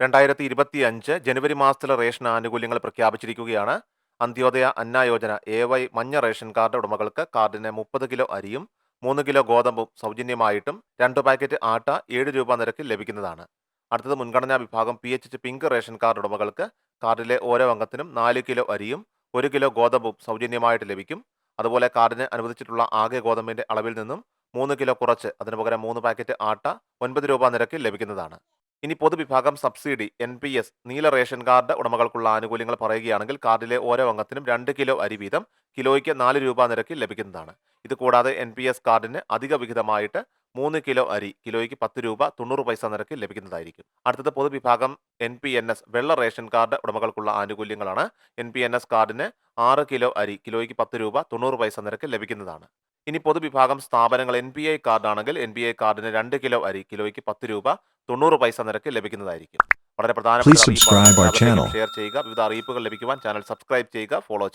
രണ്ടായിരത്തി ഇരുപത്തി അഞ്ച് ജനുവരി മാസത്തിലെ റേഷൻ ആനുകൂല്യങ്ങൾ പ്രഖ്യാപിച്ചിരിക്കുകയാണ്. അന്ത്യോദയ അന്ന യോജന എ വൈ മഞ്ഞ റേഷൻ കാർഡ് ഉടമകൾക്ക് കാർഡിന് മുപ്പത് കിലോ അരിയും മൂന്ന് കിലോ ഗോതമ്പും സൗജന്യമായിട്ടും രണ്ട് പാക്കറ്റ് ആട്ട ഏഴ് രൂപ നിരക്കിൽ ലഭിക്കുന്നതാണ്. അടുത്തത് മുൻഗണനാ വിഭാഗം P H pink ration card ഉടമകൾക്ക് കാർഡിലെ ഓരോ അംഗത്തിനും നാല് കിലോ അരിയും ഒരു കിലോ ഗോതമ്പും സൗജന്യമായിട്ട് ലഭിക്കും. അതുപോലെ കാർഡിന് അനുവദിച്ചിട്ടുള്ള ആകെ ഗോതമ്പിന്റെ അളവിൽ നിന്നും മൂന്ന് കിലോ കുറച്ച് അതിനു പകരം മൂന്ന് പാക്കറ്റ് ആട്ട ഒൻപത് രൂപ നിരക്കിൽ ലഭിക്കുന്നതാണ്. ഇനി പൊതുവിഭാഗം സബ്സിഡി എൻ പി എസ് നീല റേഷൻ കാർഡ് ഉടമകൾക്കുള്ള ആനുകൂല്യങ്ങൾ പറയുകയാണെങ്കിൽ കാർഡിലെ ഓരോ അംഗത്തിനും രണ്ട് കിലോ അരി വീതം കിലോയ്ക്ക് നാല് രൂപ നിരക്കിൽ ലഭിക്കുന്നതാണ്. ഇത് കൂടാതെ എൻ പി എസ് കാർഡിന് അധിക വിഹിതമായിട്ട് മൂന്ന് കിലോ അരി കിലോയ്ക്ക് പത്ത് രൂപ തൊണ്ണൂറ് പൈസ നിരക്കിൽ ലഭിക്കുന്നതായിരിക്കും. അടുത്തത് പൊതുവിഭാഗം എൻ പി എൻ എസ് വെള്ള റേഷൻ കാർഡ് ഉടമകൾക്കുള്ള ആനുകൂല്യങ്ങളാണ്. എൻ പി എൻ എസ് കാർഡിന് ആറ് കിലോ അരി കിലോയ്ക്ക് പത്ത് രൂപ തൊണ്ണൂറ് പൈസ നിരക്കിൽ ലഭിക്കുന്നതാണ്. ഇനി പൊതുവിഭാഗം സ്ഥാപനങ്ങൾ എൻ പി ഐ കാർഡാണെങ്കിൽ എൻ പി ഐ കാർഡിന് രണ്ട് കിലോ അരി കിലോയ്ക്ക് പത്ത് രൂപ തൊണ്ണൂറ് പൈസ നിരക്ക് ലഭിക്കുന്നതായിരിക്കും. വളരെ പ്രധാനപ്പെട്ട. ഷെയർ ചെയ്യുക. വിവിധ അറിയിപ്പുകൾ ലഭിക്കുവാൻ ചാനൽ സബ്സ്ക്രൈബ് ചെയ്യുക. ഫോളോ